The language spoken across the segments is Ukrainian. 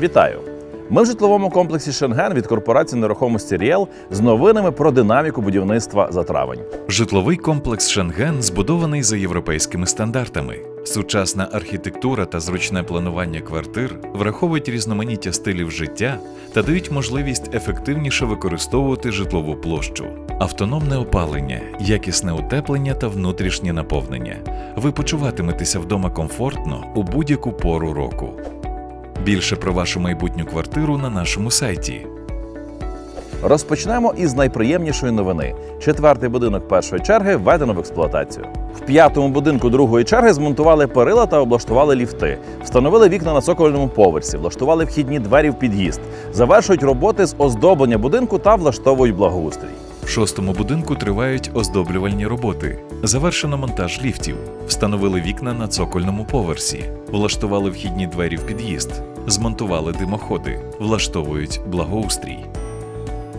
Вітаю! Ми в житловому комплексі Шенген від корпорації нерухомості Ріел з новинами про динаміку будівництва за травень. Житловий комплекс Шенген збудований за європейськими стандартами. Сучасна архітектура та зручне планування квартир враховують різноманіття стилів життя та дають можливість ефективніше використовувати житлову площу. Автономне опалення, якісне утеплення та внутрішнє наповнення. Ви почуватиметеся вдома комфортно у будь-яку пору року. Більше про вашу майбутню квартиру на нашому сайті. Розпочнемо із найприємнішої новини: четвертий будинок першої черги введено в експлуатацію. В п'ятому будинку другої черги змонтували перила та облаштували ліфти, встановили вікна на цокольному поверсі, влаштували вхідні двері в під'їзд, завершують роботи з оздоблення будинку та влаштовують благоустрій. В шостому будинку тривають оздоблювальні роботи. Завершено монтаж ліфтів, встановили вікна на цокольному поверсі, влаштували вхідні двері в під'їзд, змонтували димоходи, влаштовують благоустрій.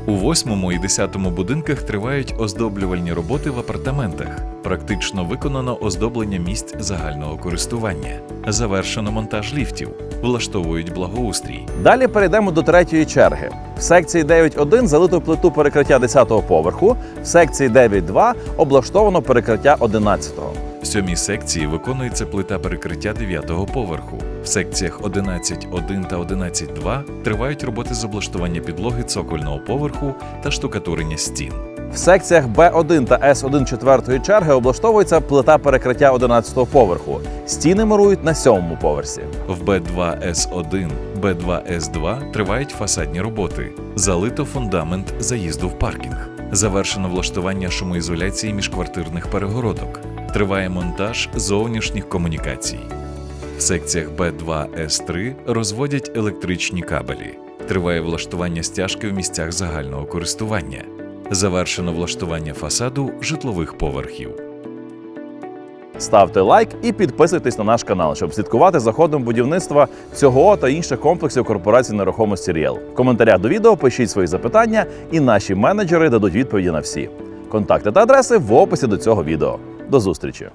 У восьмому і десятому будинках тривають оздоблювальні роботи в апартаментах. Практично виконано оздоблення місць загального користування. Завершено монтаж ліфтів, влаштовують благоустрій. Далі перейдемо до третьої черги. В секції 9.1 залито плиту перекриття 10-го поверху, в секції 9.2 облаштовано перекриття 11-го. В сьомій секції виконується плита перекриття 9-го поверху. В секціях 11.1 та 11.2 тривають роботи з облаштування підлоги цокольного поверху та штукатурення стін. В секціях Б1 та С1 четвертої черги облаштовується плита перекриття 11-го поверху. Стіни мурують на сьомому поверсі. В Б2С1, Б2С2 тривають фасадні роботи. Залито фундамент заїзду в паркінг. Завершено влаштування шумоізоляції міжквартирних перегородок. Триває монтаж зовнішніх комунікацій. В секціях Б2С3 розводять електричні кабелі. Триває влаштування стяжки в місцях загального користування. Завершено влаштування фасаду житлових поверхів. Ставте лайк і підписуйтесь на наш канал, щоб слідкувати за ходом будівництва цього та інших комплексів корпорації нерухомості Ріел. В коментарях до відео пишіть свої запитання, і наші менеджери дадуть відповіді на всі. Контакти та адреси в описі до цього відео. До зустрічі!